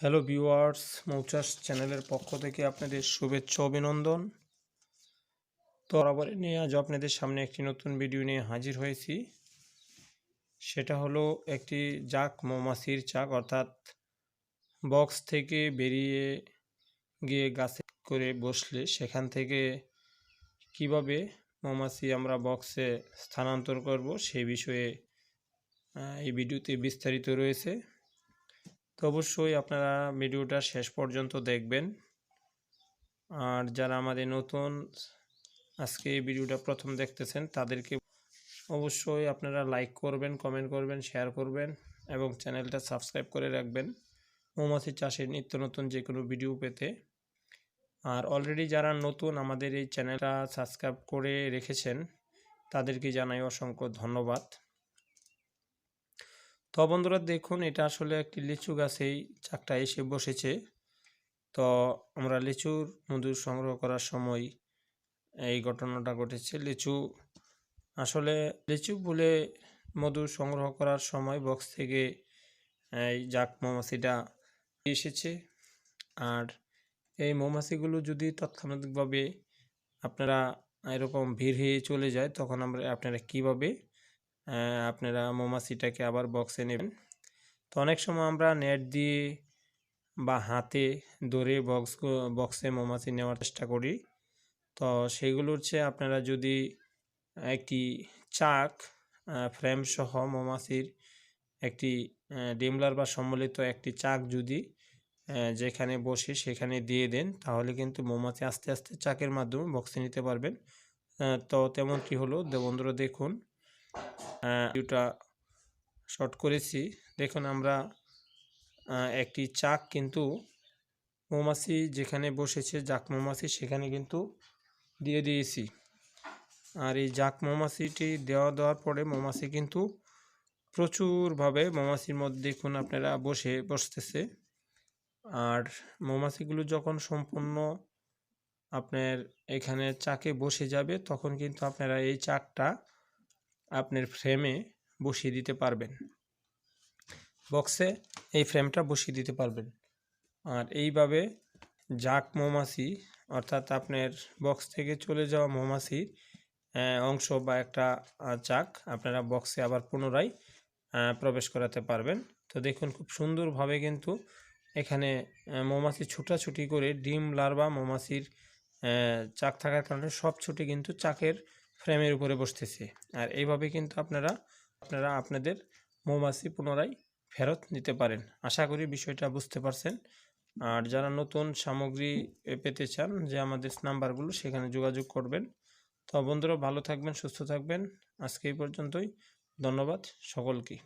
Hello viewers মৌচাস চ্যানেলের পক্ষ থেকে আপনাদের শুভেচ্ছা, অভিনন্দন। তো বরাবর নিয়ে আজ আপনাদের সামনে একটি নতুন ভিডিও নিয়ে হাজির হয়েছি। সেটা হলো একটি জাক মৌমাছির চাক, অর্থাৎ বক্স থেকে বেরিয়ে গিয়ে গাছে করে বসলে সেখান থেকে কীভাবে মৌমাছি আমরা বক্সে স্থানান্তর করব সেই বিষয়ে এই ভিডিওতে বিস্তারিত রয়েছে। তো অবশ্যই আপনারা ভিডিওটা শেষ পর্যন্ত দেখবেন। আর যারা আমাদের নতুন, আজকে এই ভিডিওটা প্রথম দেখতেছেন, তাদেরকে অবশ্যই আপনারা লাইক করবেন কমেন্ট করবেন শেয়ার করবেন এবং চ্যানেলটা সাবস্ক্রাইব করে রাখবেন। মৌমাছি চাষের নিত্য নতুন যে কোনো ভিডিও পেতে। আর অলরেডি যারা নতুন আমাদের এই চ্যানেলটা সাবস্ক্রাইব করে রেখেছেন, তাদেরকে জানাই অসংখ্য ধন্যবাদ। তো বন্ধুরা দেখুন, এটা আসলে একটি লিচু গাছেই চাকটা এসে বসেছে। তো আমরা লিচুর মধু সংগ্রহ করার সময় এই ঘটনাটা ঘটেছে। লিচু আসলে লিচু বলে মধু সংগ্রহ করার সময় বক্স থেকে এই জাক মৌমাছিটা এসেছে। আর এই মৌমাছিগুলো যদি তৎক্ষণাৎভাবে আপনারা এরকম ভিড় হয়ে চলে যায়, তখন আমরা আপনারা কীভাবে আপনারা মৌমাছিটাকে আবার বক্সে নেবেন। তো অনেক সময় আমরা নেট দিয়ে বা হাতে ধরে বক্স বক্সে মৌমাছি নেওয়ার চেষ্টা করি। তো সেগুলো হচ্ছে আপনারা যদি একটি চাক ফ্রেম সহ মৌমাছির একটি ডিমলার বা সম্মিলিত একটি চাক যদি যেখানে বসে সেখানে দিয়ে দেন, তাহলে কিন্তু মৌমাছি আস্তে আস্তে চাকের মাধ্যমে বক্সে নিতে পারবেন। তো তেমনটি হলো। বন্ধুরা দেখুন ভিডিওটা শর্ট করেছি। দেখুন, আমরা একটি চাক কিন্তু মৌমাছি যেখানে বসেছে, জাক মৌমাছি সেখানে কিন্তু দিয়ে দিয়েছি। আর এই জাক মৌমাছিটি দেওয়া দেওয়ার পরে মৌমাছি কিন্তু প্রচুরভাবে মৌমাছির মধ্যে দেখুন আপনারা বসে বসতেছে। আর মৌমাছিগুলো যখন সম্পূর্ণ আপনার এখানে চাকে বসে যাবে, তখন কিন্তু আপনারা এই চাকটা আপনার ফ্রেমে বসিয়ে দিতে পারবেন। বক্সে এই ফ্রেমটা বসিয়ে দিতে পারবেন। আর এইভাবে জাক মৌমাছি, অর্থাৎ আপনার বক্স থেকে চলে যাওয়া মৌমাছির অংশ বা একটা চাক আপনারা বক্সে আবার পুনরায় প্রবেশ করাতে পারবেন। তো দেখুন খুব সুন্দরভাবে কিন্তু এখানে মৌমাছি ছুটাছুটি করে ডিম, লার্ভা মৌমাছির চাক থাকার কারণে সব ছুটি কিন্তু চাকের ফ্রেমের উপরে বসতেছে। আর এইভাবে কিন্তু আপনারা আপনারা আপনাদের মৌমাছি পুনরায় ফেরত নিতে পারেন। আশা করি বিষয়টা বুঝতে পারছেন। আর যারা নতুন সামগ্রী পেতে চান, যে আমাদের নাম্বারগুলো সেখানে যোগাযোগ করবেন। তো বন্ধুরা, ভালো থাকবেন, সুস্থ থাকবেন। আজকে এই পর্যন্তই। ধন্যবাদ সকলকে।